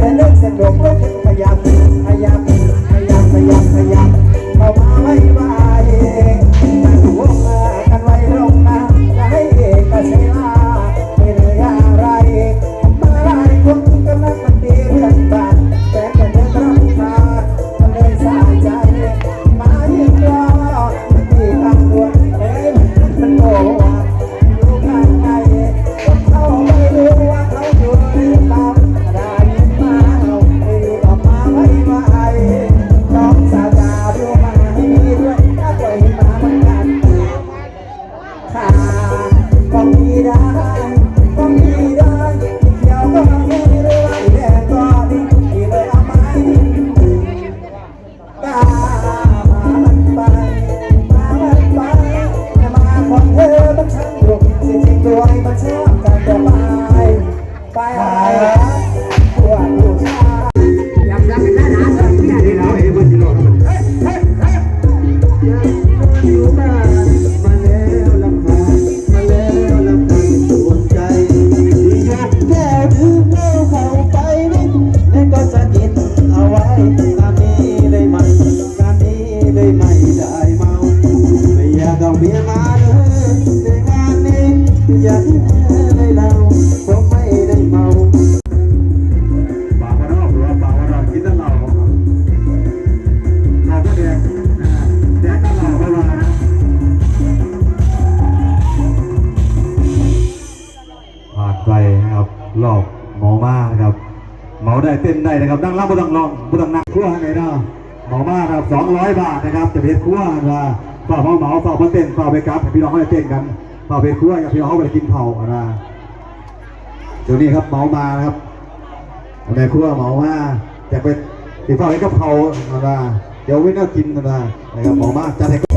และเล่นสนุกก็ถึงพยายาม ไปนะครับรอบหมอมาครับหมอได้เต้นได้นะครับนั่งรับบุดังลองบุดังนักขั้วไงเนาะหมอมาครับสองร้อยบาทนะครับจะเพชรขั้วว่าฝ่าพ่อหมอฝ่าพ่อเต้นฝ่าไปกราฟพี่น้องให้เต้นกัน เผาเปคั่วอยากเอาเอาไปกินเผาอะไรเดี๋ยวนี้ครับเมามานะครับแม่คั่วเมามาอยากไปไปเผาให้กับเผาอะไรเดี๋ยวไม่น่ากินอะไรนะครับเมามาจัดให้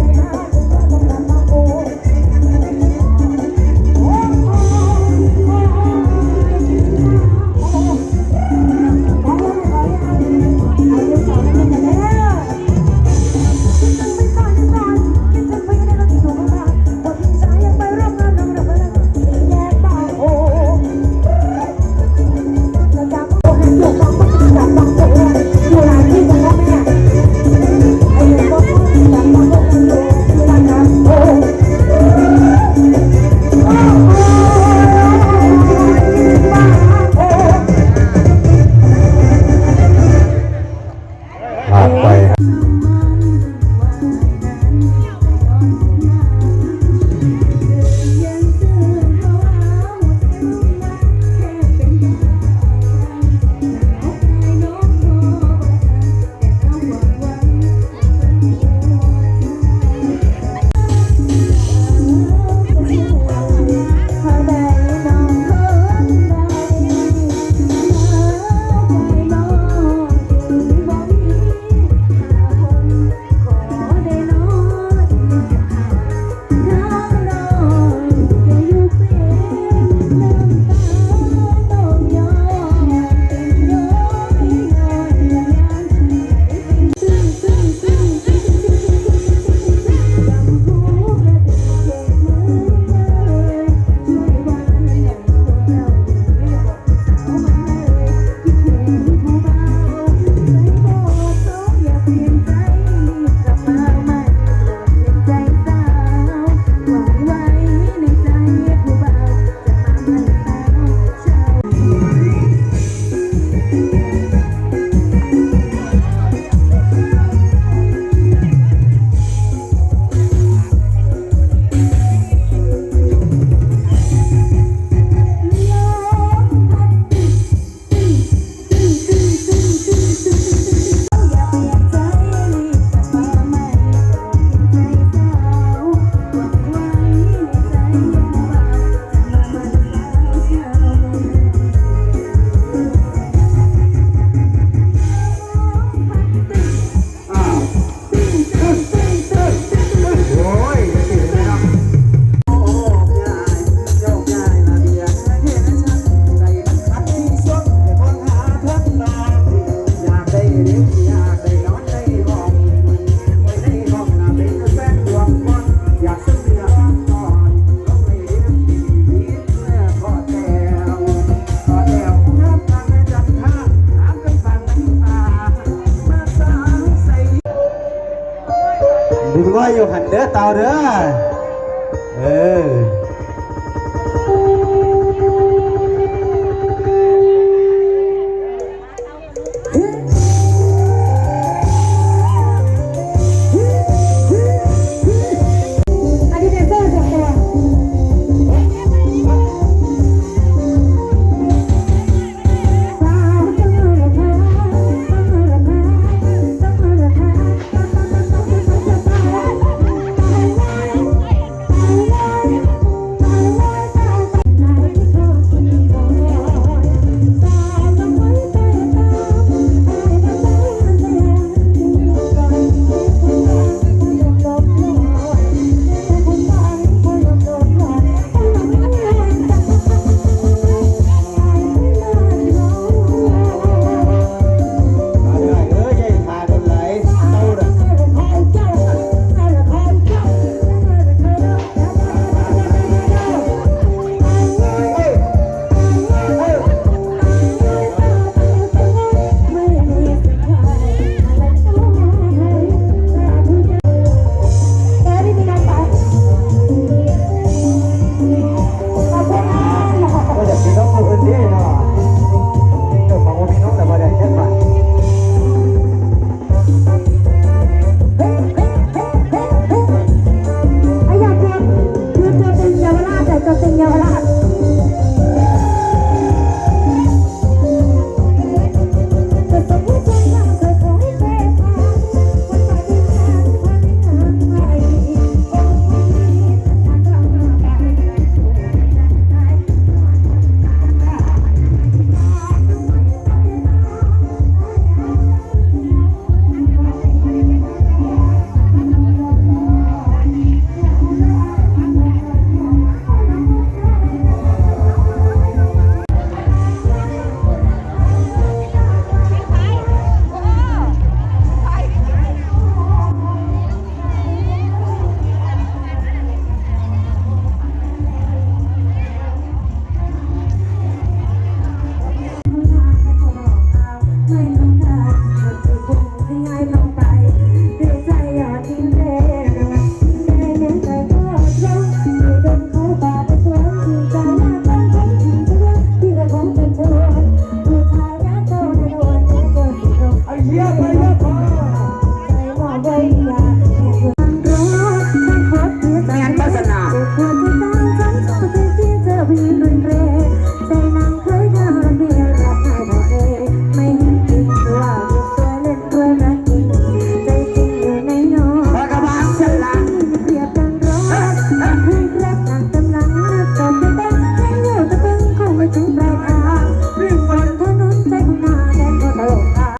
ถึงว่าอยู่หันเด้อเต่าเด้อเออ